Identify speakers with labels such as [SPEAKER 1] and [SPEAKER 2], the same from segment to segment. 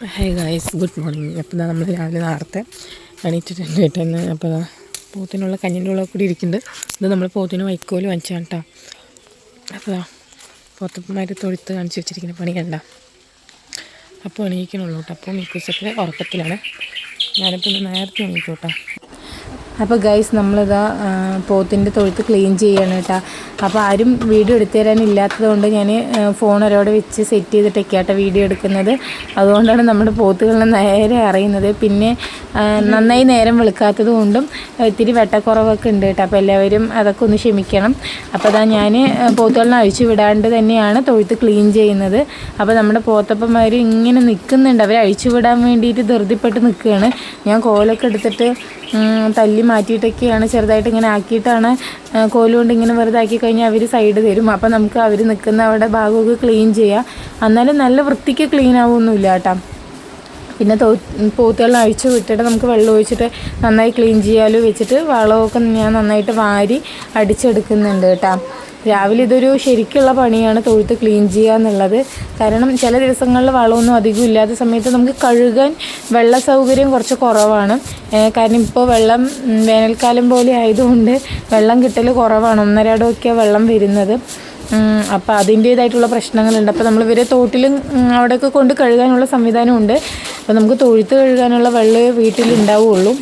[SPEAKER 1] Hey guys good morning അപ്പോൾ നമ്മൾ രാവിലെ നേരത്തെ എണീറ്റിട്ടുണ്ട് കേട്ടോ. അപ്പോൾ പോത്തിനുള്ള കഞ്ഞിന്റെ ഉള്ള കൂടി ഇരിക്കുന്നുണ്ട്. ഇത് നമ്മൾ പോത്തിന് വൈക്കോൽ വാങ്ങിച്ചാണ് കേട്ടോ. അപ്പോൾ പോത്തപ്പന്മാർ തൊഴുത്ത് കാണിച്ച് വെച്ചിരിക്കുന്ന പണി കണ്ട. അപ്പോൾ എണീക്കണുള്ളൂ കേട്ടോ. അപ്പോൾ മിക്കൂസൊക്കെ ഉറക്കത്തിലാണ്. ഞാനിപ്പോൾ നേരത്തെ എണീക്കും കേട്ടോ. അപ്പോൾ ഗൈസ് നമ്മളിതാ പോത്തിന്റെ തൊഴുത്ത് ക്ലീൻ ചെയ്യണം കേട്ടോ. അപ്പോൾ ആരും വീഡിയോ എടുത്തു തരാനില്ലാത്തത് കൊണ്ട് ഞാൻ ഫോൺ ഒരോടെ വെച്ച് സെറ്റ് ചെയ്തിട്ടൊക്കെയാട്ടോ വീഡിയോ എടുക്കുന്നത്. അതുകൊണ്ടാണ് നമ്മുടെ പോത്തുകളെ നേരെ അറിയുന്നത്. പിന്നെ നന്നായി നേരം വെളുക്കാത്തത് കൊണ്ടും ഇത്തിരി വെട്ടക്കുറവൊക്കെ ഉണ്ട് കേട്ടോ. അപ്പോൾ എല്ലാവരും അതൊക്കെ ഒന്ന് ക്ഷമിക്കണം. അപ്പോൾ അതാ ഞാൻ പോത്തുകളിനെ അഴിച്ചു വിടാണ്ട് തന്നെയാണ് തൊഴുത്ത് ക്ലീൻ ചെയ്യുന്നത്. അപ്പോൾ നമ്മുടെ പോത്തപ്പന്മാർ ഇങ്ങനെ നിൽക്കുന്നുണ്ട് അവർ അഴിച്ചു വിടാൻ വേണ്ടിയിട്ട് ധൃതിപ്പെട്ട് നിൽക്കുകയാണ് ഞാൻ കോലൊക്കെ എടുത്തിട്ട് തല്ലി മാറ്റിയിട്ടൊക്കെയാണ് ചെറുതായിട്ട് ഇങ്ങനെ ആക്കിയിട്ടാണ് കോലുകൊണ്ട് ഇങ്ങനെ വെറുതെ ആക്കി കഴിഞ്ഞാൽ അവർ സൈഡ് തരും. അപ്പോൾ നമുക്ക് അവർ നിൽക്കുന്ന അവിടെ ഭാഗമൊക്കെ ക്ലീൻ ചെയ്യാം. എന്നാലും നല്ല വൃത്തിക്ക് ക്ലീൻ ആവുമൊന്നുമില്ല കേട്ടോ. പിന്നെ തോ പോത്തുകളെ അഴിച്ചു വിട്ടിട്ട് നമുക്ക് വെള്ളം ഒഴിച്ചിട്ട് നന്നായി ക്ലീൻ ചെയ്യാലോ വെച്ചിട്ട് വളമൊക്കെ ഞാൻ നന്നായിട്ട് വാരി അടിച്ചെടുക്കുന്നുണ്ട് കേട്ടോ. രാവിലെ ഇതൊരു ശരിക്കുള്ള പണിയാണ് തൊഴുത്ത് ക്ലീൻ ചെയ്യുക എന്നുള്ളത്. കാരണം ചില ദിവസങ്ങളിൽ വളമൊന്നും അധികം ഇല്ലാത്ത സമയത്ത് നമുക്ക് കഴുകാൻ വെള്ള സൗകര്യം കുറച്ച് കുറവാണ്. കാരണം ഇപ്പോൾ വെള്ളം വേനൽക്കാലം പോലെ ആയതുകൊണ്ട് വെള്ളം കിട്ടൽ കുറവാണ്. ഒന്നരടമൊക്കെ വെള്ളം വരുന്നത്. അപ്പോൾ അതിന്റേതായിട്ടുള്ള പ്രശ്നങ്ങളുണ്ട്. അപ്പോൾ നമ്മൾ ഇവരെ തോട്ടിലും അവിടെയൊക്കെ കൊണ്ട് കഴുകാനുള്ള സംവിധാനമുണ്ട്. അപ്പോൾ നമുക്ക് തൊഴുത്ത് കഴുകാനുള്ള വെള്ളം വീട്ടിലുണ്ടാവുള്ളൂ.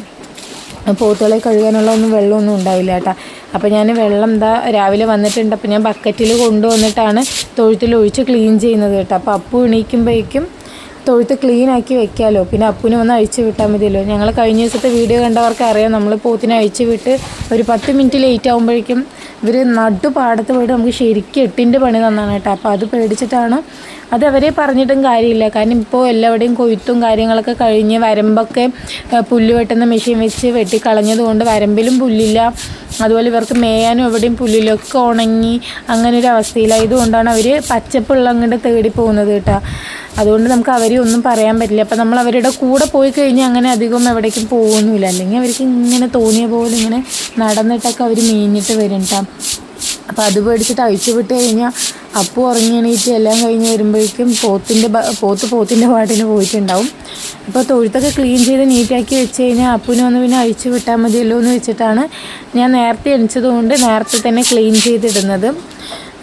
[SPEAKER 1] പോത്തുകളെ കഴുകാനുള്ള ഒന്നും വെള്ളമൊന്നും ഉണ്ടാവില്ല കേട്ടോ. അപ്പോൾ ഞാൻ വെള്ളം എന്താ രാവിലെ വന്നിട്ടുണ്ട്. അപ്പോൾ ഞാൻ ബക്കറ്റിൽ കൊണ്ടുവന്നിട്ടാണ് തൊഴുത്തിൽ ഒഴിച്ച് ക്ലീൻ ചെയ്യുന്നത് കേട്ടോ. അപ്പോൾ അപ്പു എണീക്കുമ്പോഴേക്കും തൊഴുത്ത് ക്ലീൻ ആക്കി വെക്കാമല്ലോ പിന്നെ അപ്പുനെ ഒന്ന് അഴിച്ചു വിട്ടാൽ മതിയല്ലോ. ഞങ്ങൾ കഴിഞ്ഞ ദിവസത്തെ വീഡിയോ കണ്ടവർക്ക് അറിയാം. നമ്മൾ പോത്തിനെ അഴിച്ചു വിട്ട് ഒരു പത്ത് മിനിറ്റ് ലേറ്റ് ആകുമ്പോഴേക്കും ഇവർ നടു പാടത്ത് പോയിട്ട് നമുക്ക് ശരിക്കും എട്ടിന്റെ പണി തന്നാണ് കേട്ടോ. അപ്പോൾ അത് പേടിച്ചിട്ടാണ് അത് അവരെ പറഞ്ഞിട്ടും കാര്യമില്ല. കാരണം ഇപ്പോൾ എല്ലാവരുടെയും കൊയ്ത്തും കാര്യങ്ങളൊക്കെ കഴിഞ്ഞ് വരമ്പൊക്കെ പുല്ല് വെട്ടുന്ന മെഷീൻ വെച്ച് വെട്ടിക്കളഞ്ഞത് കൊണ്ട് വരമ്പിലും പുല്ലില്ല. അതുപോലെ ഇവർക്ക് മേയാനും എവിടെയും പുല്ലിലൊക്കെ ഉണങ്ങി അങ്ങനെ ഒരു അവസ്ഥയിലായതുകൊണ്ടാണ് അവർ പച്ചപ്പുള്ള അങ്ങോട്ട് തേടി പോകുന്നത് കേട്ടോ. അതുകൊണ്ട് നമുക്ക് അവരെ ഒന്നും പറയാൻ പറ്റില്ല. അപ്പം നമ്മൾ അവരുടെ കൂടെ പോയി കഴിഞ്ഞാൽ അങ്ങനെ അധികം എവിടേക്കും പോകുന്നില്ല. അല്ലെങ്കിൽ അവർക്ക് ഇങ്ങനെ തോന്നിയ പോലെ ഇങ്ങനെ നടന്നിട്ടൊക്കെ അവർ മീഞ്ഞിട്ട് വരും കേട്ടോ അപ്പോൾ അത് പേടിച്ചിട്ട് അഴിച്ചു വിട്ട് കഴിഞ്ഞാൽ അപ്പു ഉറങ്ങിയണീറ്റ് എല്ലാം കഴിഞ്ഞ് വരുമ്പോഴേക്കും പോത്തിന്റെ പോത്ത് പോത്തിന്റെ പാട്ടിന് പോയിട്ടുണ്ടാവും. അപ്പോൾ തൊഴുത്തൊക്കെ ക്ലീൻ ചെയ്ത് നീറ്റാക്കി വെച്ച് കഴിഞ്ഞാൽ അപ്പുവിനെ ഒന്ന് പിന്നെ അഴിച്ചു വിട്ടാൽ മതിയല്ലോ എന്ന് വെച്ചിട്ടാണ് ഞാൻ നേരത്തെ എണിച്ചതുകൊണ്ട് നേരത്തെ തന്നെ ക്ലീൻ ചെയ്തിടുന്നത്.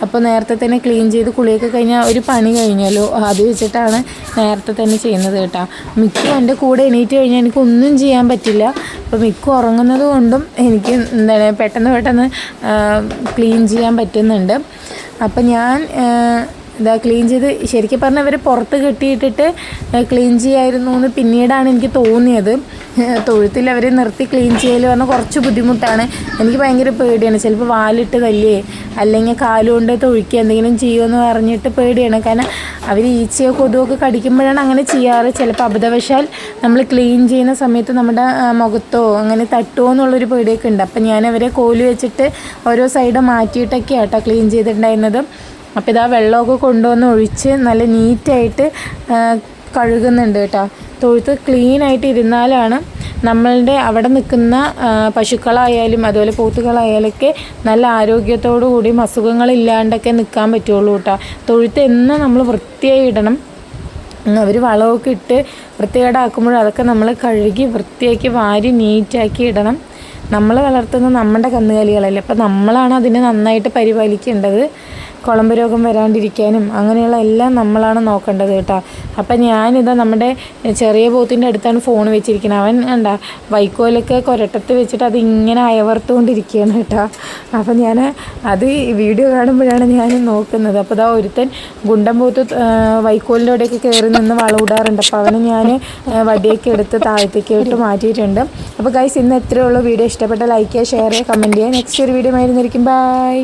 [SPEAKER 1] അപ്പോൾ നേരത്തെ തന്നെ ക്ലീൻ ചെയ്ത് കുളിയൊക്കെ കഴിഞ്ഞാൽ ഒരു പണി കഴിഞ്ഞല്ലോ. അത് വെച്ചിട്ടാണ് നേരത്തെ തന്നെ ചെയ്യുന്നത് കേട്ടോ. മിക്കും എന്റെ കൂടെ എണീറ്റ് കഴിഞ്ഞാൽ എനിക്കൊന്നും ചെയ്യാൻ പറ്റില്ല. അപ്പോൾ മിക്കും ഉറങ്ങുന്നത് കൊണ്ടും എനിക്ക് എന്താണ് പെട്ടെന്ന് പെട്ടെന്ന് ക്ലീൻ ചെയ്യാൻ പറ്റുന്നുണ്ട്. അപ്പം ഞാൻ ഇതാ ക്ലീൻ ചെയ്ത് ശരിക്കും പറഞ്ഞാൽ അവർ പുറത്ത് കെട്ടിയിട്ടിട്ട് ക്ലീൻ ചെയ്യായിരുന്നു എന്ന് പിന്നീടാണ് എനിക്ക് തോന്നിയത്. തൊഴുത്തിൽ അവരെ നിർത്തി ക്ലീൻ ചെയ്യൽ പറഞ്ഞാൽ കുറച്ച് ബുദ്ധിമുട്ടാണ്. എനിക്ക് ഭയങ്കര പേടിയാണ്. ചിലപ്പോൾ വാലിട്ട് തല്ലേ അല്ലെങ്കിൽ കാലുകൊണ്ട് തൊഴുക്കി എന്തെങ്കിലും ചെയ്യുമെന്ന് പറഞ്ഞിട്ട് പേടിയാണ്. കാരണം അവർ ഈച്ചയോ കൊതുവൊക്കെ കടിക്കുമ്പോഴാണ് അങ്ങനെ ചെയ്യാറ്. ചിലപ്പോൾ അബദ്ധവശാൽ നമ്മൾ ക്ലീൻ ചെയ്യുന്ന സമയത്ത് നമ്മുടെ മുഖത്തോ അങ്ങനെ തട്ടുമോ എന്നുള്ളൊരു പേടിയൊക്കെ ഉണ്ട്. അപ്പം ഞാൻ അവരെ കോൽ വെച്ചിട്ട് ഓരോ സൈഡ് മാറ്റിയിട്ടൊക്കെ ആട്ടോ ക്ലീൻ ചെയ്തിട്ടുണ്ടായിരുന്നത്. അപ്പോൾ ഇതാ വെള്ളമൊക്കെ കൊണ്ടുവന്ന് ഒഴിച്ച് നല്ല നീറ്റായിട്ട് കഴുകുന്നുണ്ട് കേട്ടോ. തൊഴുത്ത് ക്ലീനായിട്ട് ഇരുന്നാലാണ് നമ്മളുടെ അവിടെ നിൽക്കുന്ന പശുക്കളായാലും അതുപോലെ പോത്തുകളായാലൊക്കെ നല്ല ആരോഗ്യത്തോടു കൂടിയും അസുഖങ്ങളില്ലാണ്ടൊക്കെ നിൽക്കാൻ പറ്റുള്ളൂ കേട്ടോ. തൊഴുത്ത് എന്നും നമ്മൾ വൃത്തിയായി ഇടണം. അവർ വളമൊക്കെ ഇട്ട് വൃത്തികേടാക്കുമ്പോൾ അതൊക്കെ നമ്മൾ കഴുകി വൃത്തിയാക്കി വാരി നീറ്റാക്കി ഇടണം. നമ്മൾ വളർത്തുന്ന നമ്മുടെ കന്നുകാലികളല്ലേ? അപ്പോൾ നമ്മളാണ് അതിനെ നന്നായിട്ട് പരിപാലിക്കേണ്ടത്. കുളമ്പ് രോഗം വരാണ്ടിരിക്കാനും അങ്ങനെയുള്ള എല്ലാം നമ്മളാണ് നോക്കേണ്ടത് കേട്ടോ. അപ്പം ഞാനിതാ നമ്മുടെ ചെറിയ പോത്തിന്റെ അടുത്താണ് ഫോൺ വെച്ചിരിക്കുന്നത് അവൻ എന്താ വൈക്കോലൊക്കെ കൊരട്ടത്ത് വെച്ചിട്ട് അത് ഇങ്ങനെ അയവർത്തുകൊണ്ടിരിക്കുകയാണ് കേട്ടോ. അപ്പം ഞാൻ അത് വീഡിയോ കാണുമ്പോഴാണ് ഞാൻ നോക്കുന്നത്. അപ്പോൾ അതാ ഒരുത്തൻ ഗുണ്ടൻ പോത്ത് വൈക്കോലിന്റെ അവിടെയൊക്കെ കയറി നിന്ന് വളവിടാറുണ്ട് അപ്പോൾ അവന് ഞാൻ വടിയൊക്കെ എടുത്ത് താഴത്തേക്ക് ഇട്ട് മാറ്റിയിട്ടുണ്ട്. അപ്പോൾ ഗൈസ് ഇന്ന് എത്രയുള്ള വീഡിയോ ഇഷ്ടപ്പെട്ട ലൈക്ക് ചെയ്യുക ഷെയർ ചെയ്യുക കമന്റ് ചെയ്യുക നെക്സ്റ്റ് ഒരു വീഡിയോ ആയിരുന്നിരിക്കും. ബൈ